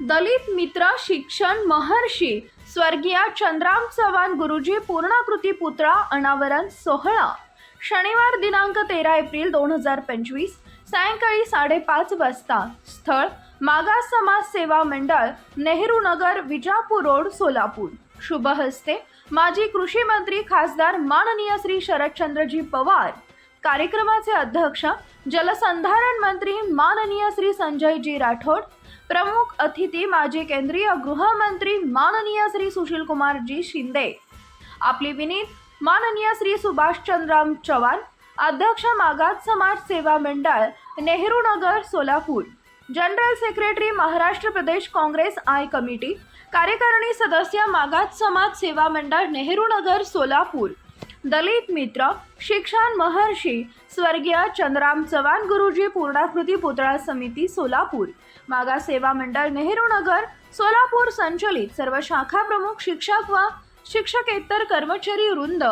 दलित मित्र शिक्षण महर्षी स्वर्गीय चंद्राम चव्हाण गुरुजी पूर्णाकृती पुतळा अनावरण सोहळा. शनिवार दिनांक तेरा एप्रिल दोन हजार पंचवीस सायंकाळी साडेपाच वाजता स्थळ मागास समाज सेवा मंडळ नेहरू नगर विजापूर रोड सोलापूर. शुभ हस्ते माजी कृषी मंत्री खासदार माननीय श्री शरदचंद्रजी पवार. कार्यक्रमाचे अध्यक्ष जलसंधारण मंत्री माननीय श्री संजयजी राठोड प्रमुख अतिथी माजी केंद्रीय गृहमंत्री माननीय श्री सुशील कुमारजी शिंदे. आपली विनीत माननीय श्री सुभाषचंद्राम चव्हाण अध्यक्ष मागास समाज सेवा मंडळ Nehru Nagar Solapur. General secretary Maharashtra Pradesh Congress I committee कार्यकारिणी सदस्य मागास समाज सेवा मंडळ नेहरू नगर सोलापूर. दलित मित्र शिक्षण महर्षी स्वर्गीय चंद्राम चव्हाण गुरुजी पूर्णाकृती पुतळा समिती सोलापूर. मागा सेवा मंडळ नेहरू नगर सोलापूर संचलित सर्व शाखा प्रमुख शिक्षक व शिक्षकेतर कर्मचारी वृंद.